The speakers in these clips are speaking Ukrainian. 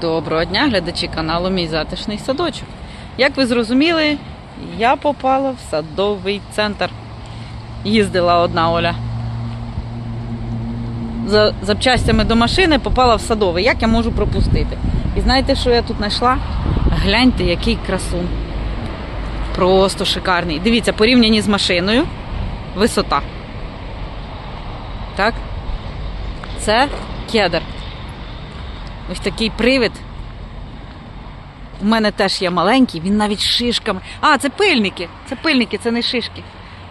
Доброго дня, глядачі каналу Мій затишний садочок. Як ви зрозуміли, я попала в садовий центр. Їздила одна Оля. За запчастями до машини попала в садовий. Як я можу пропустити? І знаєте, що я тут знайшла? Гляньте, який красун. Просто шикарний. Дивіться, порівняні з машиною. Висота. Так? Це кедр. Ось такий привид. У мене теж є маленький, він навіть з шишками. А, це пильники. Це пильники, це не шишки.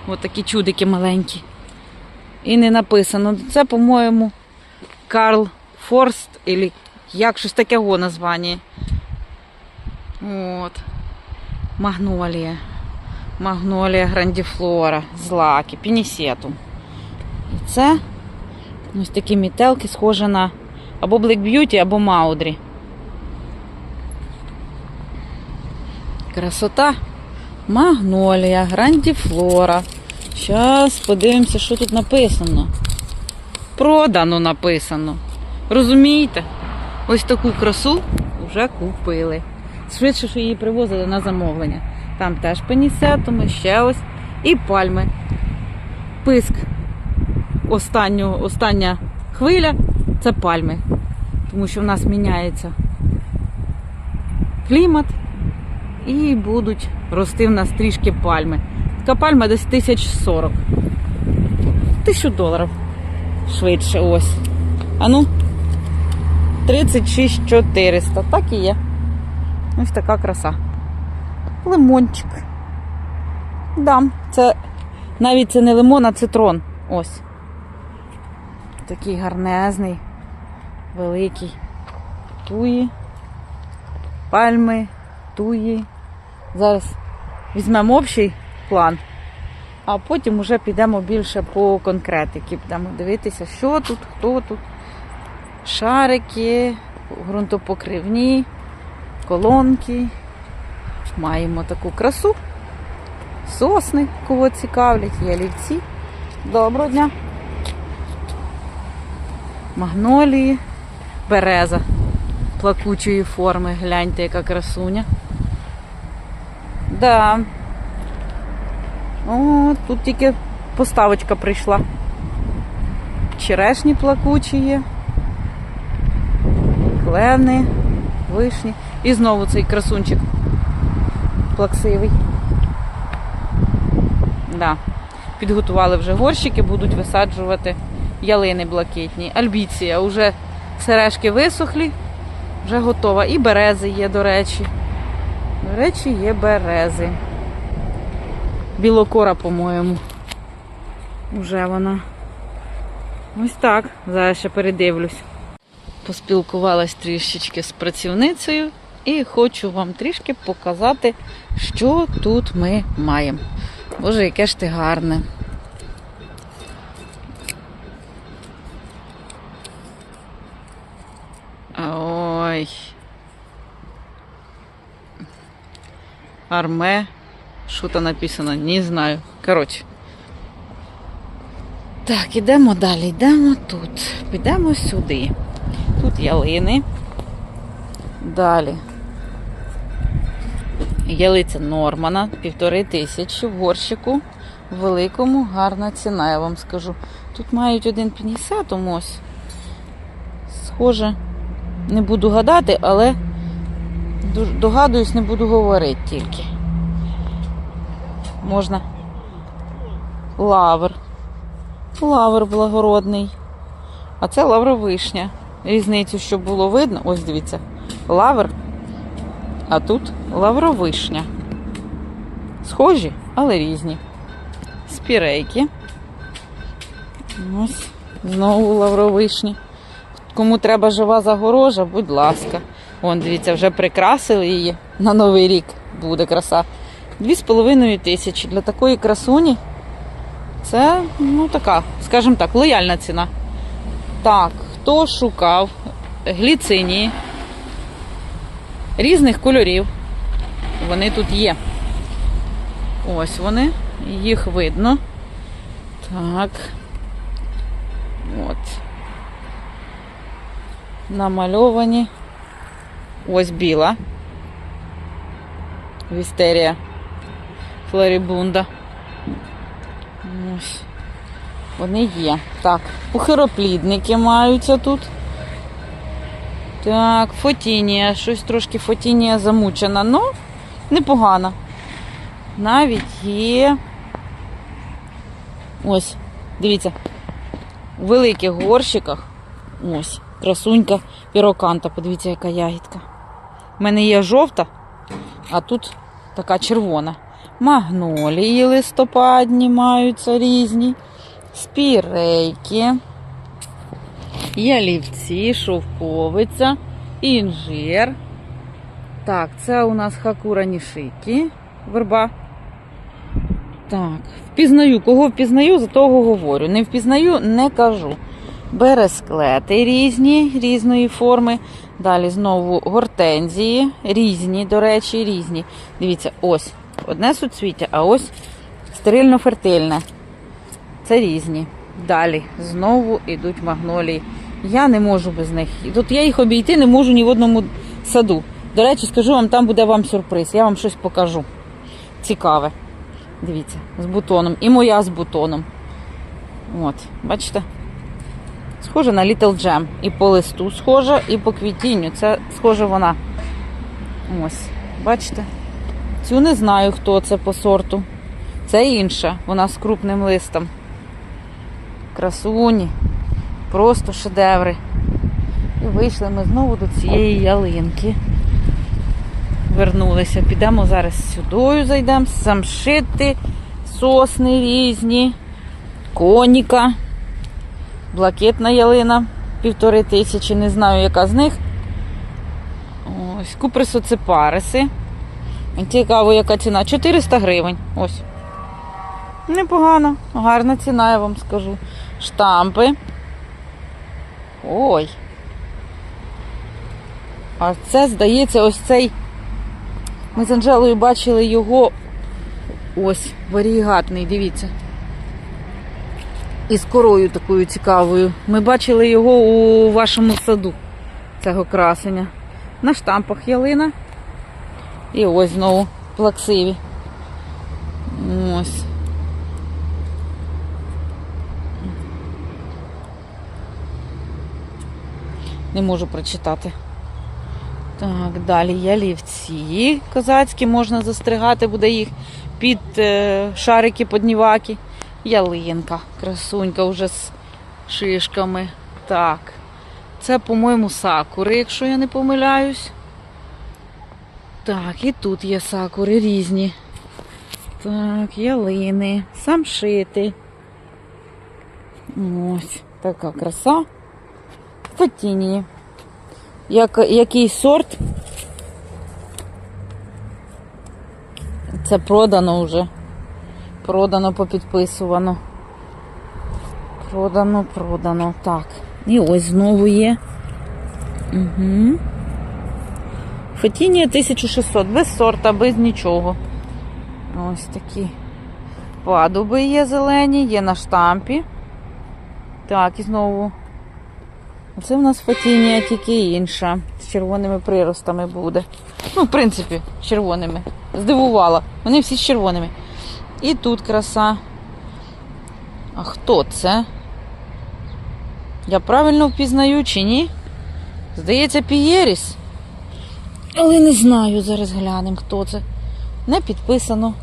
Ось такі чудики маленькі. І не написано. Це, по-моєму, Карл Форст, або як щось таке його названня. От. Магнолія. Магнолія грандіфлора, злаки, пінісетум. І це ось такі мітелки, схожі на або Black Beauty, або Маудрі. Красота. Магнолія, грандіфлора. Зараз подивимося, що тут написано. Продано написано. Розумієте? Ось таку красу вже купили. Швидше, що її привозили на замовлення. Там теж пенісетуми, ще ось. І пальми. Писк. Останню, остання хвиля це пальми. Тому що в нас міняється клімат і будуть рости в нас трішки пальми. Така пальма десь 1040. Тисячу доларів. Швидше ось. А ну, 36 400. Так і є. Ось така краса. Лимончик. Дам. Це навіть це не лимон, а цитрон. Ось. Такий гарнезний, великий. Туї, пальми, туї. Зараз візьмемо общий план, а потім вже підемо більше по конкретики. Будемо дивитися, що тут, хто тут. Шарики, ґрунтопокривні, колонки. Маємо таку красу. Сосни, кого цікавлять, ялівці. Доброго дня! магнолії, береза плакучої форми. Гляньте, яка красуня. Да. О, тут тільки поставочка прийшла. Черешні плакучі є. Клени, вишні. І знову цей красунчик плаксивий. Да. Підготували вже горщики, будуть висаджувати ялини блакитні. Альбіція, вже сережки висохлі, вже готова. І берези є, до речі. До речі, є берези. Білокора, по-моєму. Уже вона. Ось так. Зараз ще передивлюсь. Поспілкувалась трішечки з працівницею і хочу вам трішки показати, що тут ми маємо. Боже, яке ж ти гарне. Ой. Арме. Що там написано? Не знаю. Коротше. Так, ідемо далі. Йдемо тут. Підемо сюди. Тут ялини. Далі. Ялиця Нормана, півтори тисячі в горщику. Великому гарна ціна, я вам скажу. Тут мають один пінісетом ось. Схоже. Не буду гадати, але догадуюсь, не буду говорити тільки. Можна. Лавр. Лавр благородний. А це лавровишня. Різницю, щоб було видно. Ось дивіться. Лавр. А тут лавровишня. Схожі, але різні. Спірейки. Ось. Знову лавровишні. Кому треба жива загорожа, будь ласка. Вон, дивіться, вже прикрасили її на Новий рік. Буде краса. Дві з половиною тисячі. Для такої красуні це, ну, така, скажімо так, лояльна ціна. Так, хто шукав гліцинії різних кольорів. Вони тут є. Ось вони, їх видно. Так. От намальовані Ось біла. Вістерія. Флорібунда. Ось. Вони є. Так, пухироплідники маються тут. Так, фотінія. Щось трошки фотінія замучена. Ну, непогана. Навіть є. Ось, дивіться. У великих горщиках. Ось, красунька піроканта. Подивіться, яка ягідка. У мене є жовта, а тут така червона. Магнолії листопадні маються різні. Спірейки. Ялівці, шовковиця, інжир. Так, це у нас хакура нішики, верба. Так, впізнаю. Кого впізнаю, за того говорю. Не впізнаю, не кажу. Бересклети різні, різної форми. Далі знову гортензії, різні, до речі, різні. Дивіться, ось одне суцвіття, а ось стерильно-фертильне. Це різні. Далі знову йдуть магнолії. Я не можу без них. Тут я їх обійти не можу ні в одному саду. До речі, скажу вам, там буде вам сюрприз. Я вам щось покажу. Цікаве. Дивіться, з бутоном. І моя з бутоном. От, бачите? Схожа на Little Jam. І по листу схожа, і по квітінню. Це схожа вона. Ось, бачите? Цю не знаю, хто це по сорту. Це інша, вона з крупним листом. Красуні. Просто шедеври. І вийшли ми знову до цієї ялинки. Вернулися. Підемо зараз сюди, зайдемо, самшити, сосни різні, коніка, блакитна ялина, півтори тисячі, не знаю, яка з них. Ось, куприсоцепариси. Цікаво, яка ціна. 400 гривень. Ось. Непогано, гарна ціна, я вам скажу. Штампи. Ой. А це, здається, ось цей. Ми з Анжелою бачили його ось, варігатний, дивіться. Із корою такою цікавою. Ми бачили його у вашому саду, цього красення. На штампах ялина. І ось знову плаксиві. Ось. Не можу прочитати. Так, далі ялівці козацькі можна застригати, буде їх під е, шарики подніваки. Ялинка, красунька вже з шишками. Так. Це, по-моєму, сакури, якщо я не помиляюсь. Так, і тут є сакури різні. Так, ялини, самшити. Ось така краса. Фатінії. Як, який сорт? Це продано вже. Продано, попідписувано. Продано, продано. Так. І ось знову є. Угу. Фетінія 1600, без сорта, без нічого. Ось такі падуби є зелені, є на штампі. Так, і знову. Це в нас фатінія тільки інша. З червоними приростами буде. Ну, в принципі, червоними. Здивувала. Вони всі з червоними. І тут краса. А хто це? Я правильно впізнаю чи ні? Здається, Пієріс. Але не знаю, зараз глянемо, хто це. Не підписано.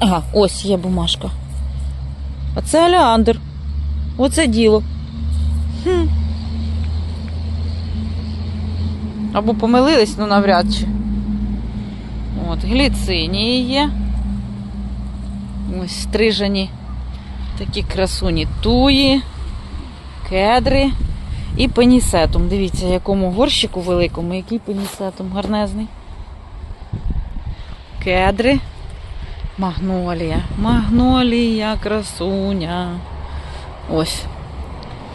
Ага, ось є бумажка. А це Алеандр. Оце діло. Хм. Або помилились, ну навряд чи. От, гліцинії є. Ось стрижені такі красуні туї, кедри і пенісетум. Дивіться, якому горщику великому, який пенісетум гарнезний. Кедри. Магнолія. Магнолія, красуня. Ось.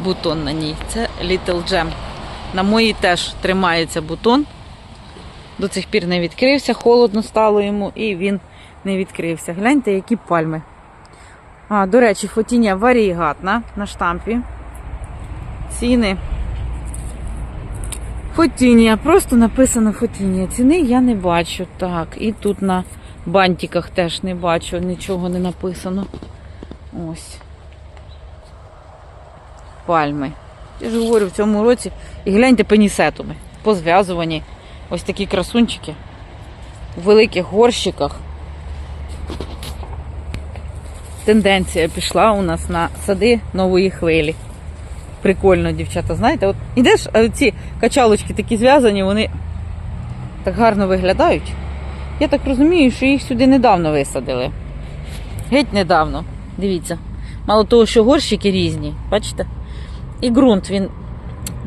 Бутон на ній. Це Little Gem. На моїй теж тримається бутон. До цих пір не відкрився, холодно стало йому, і він не відкрився. Гляньте, які пальми. А, до речі, фотіння варігатна на штампі. Ціни. Фотінія, просто написано Фотінія. Ціни я не бачу. Так, і тут на бантиках теж не бачу, нічого не написано. Ось. Пальми. Я ж говорю, в цьому році. І гляньте пенісетами. Позв'язувані. Ось такі красунчики. У великих горщиках. Тенденція пішла у нас на сади нової хвилі. Прикольно, дівчата, знаєте, от ідеш, а ці качалочки такі зв'язані, вони так гарно виглядають. Я так розумію, що їх сюди недавно висадили. Геть недавно. Дивіться. Мало того, що горщики різні, бачите? І ґрунт він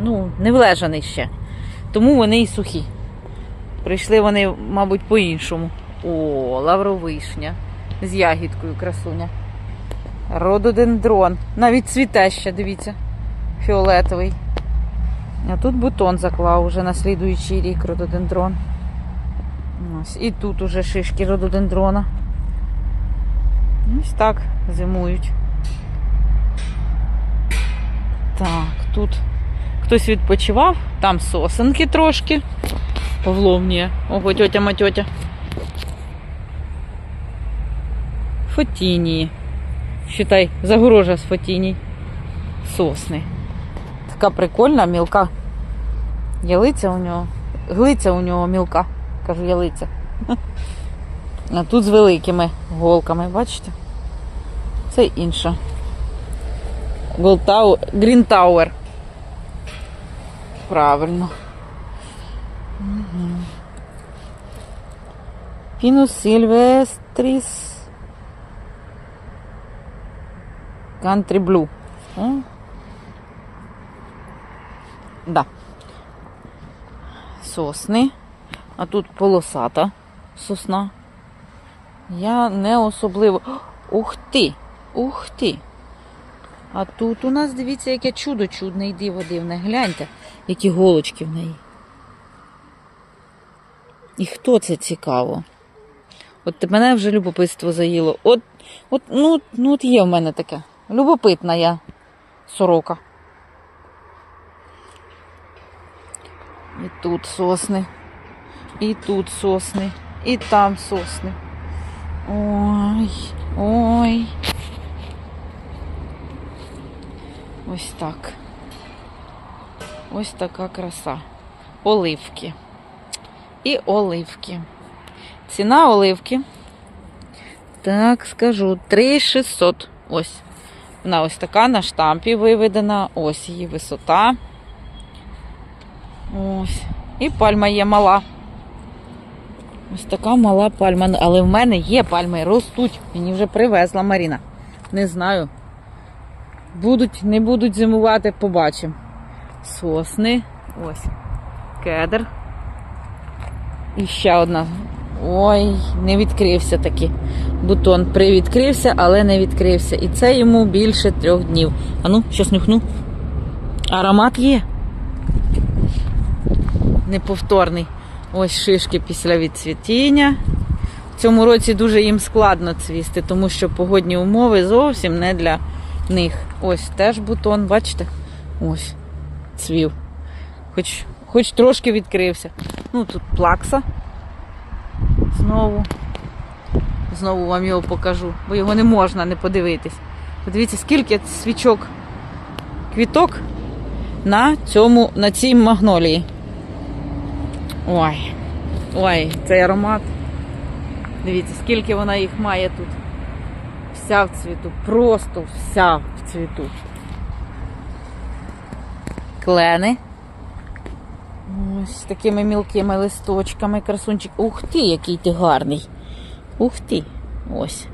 ну, не влежаний ще. Тому вони і сухі. Прийшли вони, мабуть, по-іншому. О, лавровишня з ягідкою красуня. Рододендрон. Навіть цвіте ще, дивіться, фіолетовий. А тут бутон заклав уже на слідуючий рік рододендрон. Ось. І тут уже шишки рододендрона. Ось так зимують. Так, тут хтось відпочивав, там сосенки трошки. Павловні. Ого, тьотя матьотя. Фотінії. Считай, загорожа з фотіній. Сосни. Така прикольна, мілка. Ялиця у нього. Глиця у нього мілка. Кажу, ялиця. А тут з великими голками, бачите? Це інша. Голтау... Грін Тауер. Правильно. Пінус Сильвестріс. Country Blue. О. Да. Сосни. А тут полосата сосна. Я не особливо. Ух ти! Ух ти! А тут у нас, дивіться, яке чудо чудне і диво дивне. Гляньте, які голочки в неї. І хто це цікаво? От мене вже любопитство заїло. От, от, ну, ну, от є в мене таке. Любопитна я сорока. І тут сосни, і тут сосни, і там сосни. Ой, ой. Ось так. Ось така краса. Оливки. І оливки. Ціна оливки. Так, скажу, 3600. Ось. Вона ось така на штампі виведена. Ось її висота. Ось. І пальма є мала. Ось така мала пальма. Але в мене є пальми, ростуть. Мені вже привезла Маріна. Не знаю. Будуть, не будуть зимувати, побачимо. Сосни. Ось. Кедр. І ще одна. Ой, не відкрився таки. Бутон привідкрився, але не відкрився. І це йому більше трьох днів. Ану, щось нюхну. Аромат є. Неповторний. Ось шишки після відцвітіння. В цьому році дуже їм складно цвісти, тому що погодні умови зовсім не для них. Ось теж бутон, бачите? Ось, цвів. Хоч, хоч трошки відкрився. Ну, тут плакса. Знову. Знову вам його покажу, бо його не можна не подивитись. Подивіться, скільки свічок квіток на цьому, на цій магнолії. Ой, ой, цей аромат. Дивіться, скільки вона їх має тут. Вся в цвіту, просто вся в цвіту. Клени. Ось такими мілкими листочками, красунчик. Ух ти, який ти гарний. Ух ти. Ось.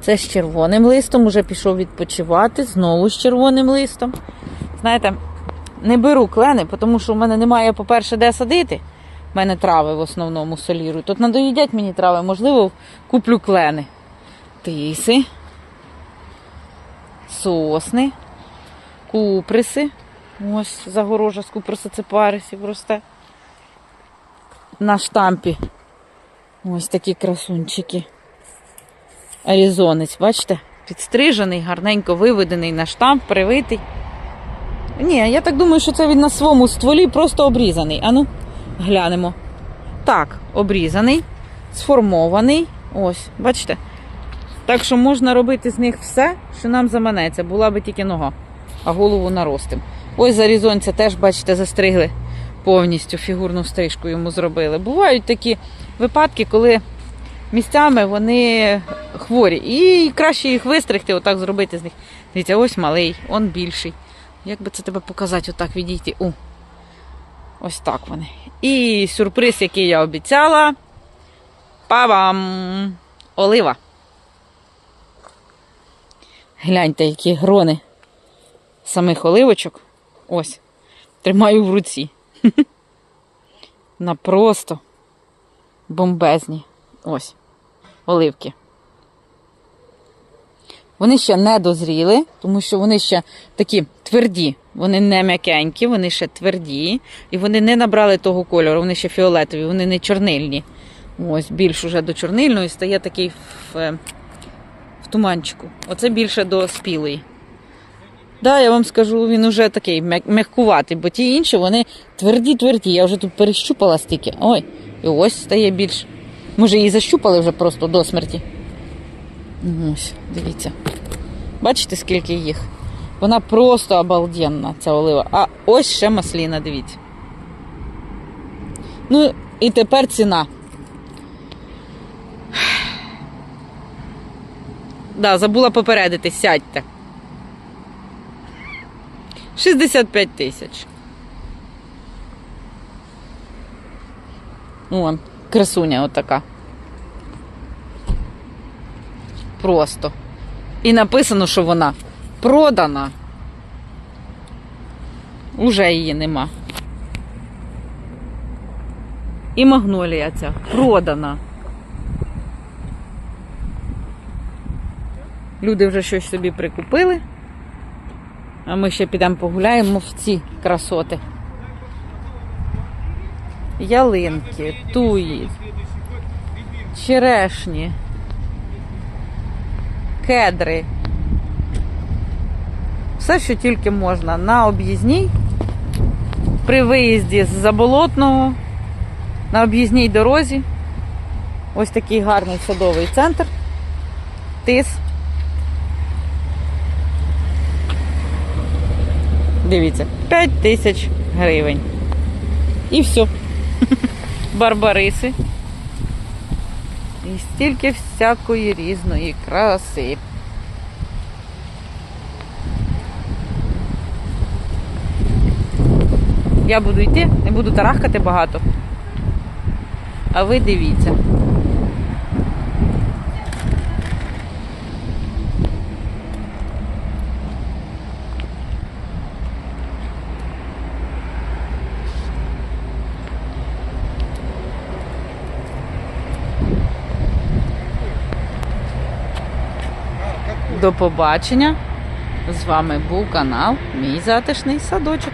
Це з червоним листом, уже пішов відпочивати, знову з червоним листом. Знаєте, не беру клени, тому що в мене немає, по-перше, де садити. У мене трави в основному солірують. Тут надоїдять мені трави, можливо, куплю клени. Тиси, сосни, куприси. Ось загорожа з куприса росте. На штампі. Ось такі красунчики. Аризонець, бачите? Підстрижений, гарненько виведений на штамп, привитий. Ні, я так думаю, що це він на своєму стволі просто обрізаний. Ану, глянемо. Так, обрізаний, сформований. Ось, бачите? Так що можна робити з них все, що нам заманеться. Була би тільки нога, а голову наростим. Ось зарізонця теж, бачите, застригли повністю фігурну стрижку йому зробили. Бувають такі випадки, коли місцями вони хворі. І краще їх вистригти, отак зробити з них. Дивіться, ось малий, он більший. Як би це тебе показати, отак відійти? У. Ось так вони. І сюрприз, який я обіцяла. Па-бам! Олива. Гляньте, які грони самих оливочок. Ось. Тримаю в руці. На просто бомбезні. Ось. Оливки. Вони ще не дозріли, тому що вони ще такі тверді. Вони не м'якенькі, вони ще тверді. І вони не набрали того кольору, вони ще фіолетові, вони не чорнильні. Ось, більш уже до чорнильної стає такий в, е, в туманчику. Оце більше до спілої. Да, я вам скажу, він уже такий м'як- м'яккуватий, бо ті інші вони тверді-тверді. Я вже тут перещупала стільки. Ой, і ось стає більш. Може, її защупали вже просто до смерті. Ось, дивіться. Бачите, скільки їх? Вона просто обалденна, ця олива. А ось ще масліна, дивіться. Ну, і тепер ціна. Да, забула попередити, сядьте. 65 тисяч. Вон, красуня отака. Просто. І написано, що вона продана. Уже її нема. І магнолія ця продана. Люди вже щось собі прикупили. А ми ще підемо погуляємо в ці красоти. Ялинки, туї, черешні, кедри. Все, що тільки можна на об'їзній, при виїзді з заболотного, на об'їзній дорозі. Ось такий гарний садовий центр. Тис. Дивіться, 5 тисяч гривень. І все. Барбариси. І стільки всякої різної краси. Я буду йти, не буду тарахкати багато. А ви дивіться. До побачення. З вами був канал Мій затишний садочок.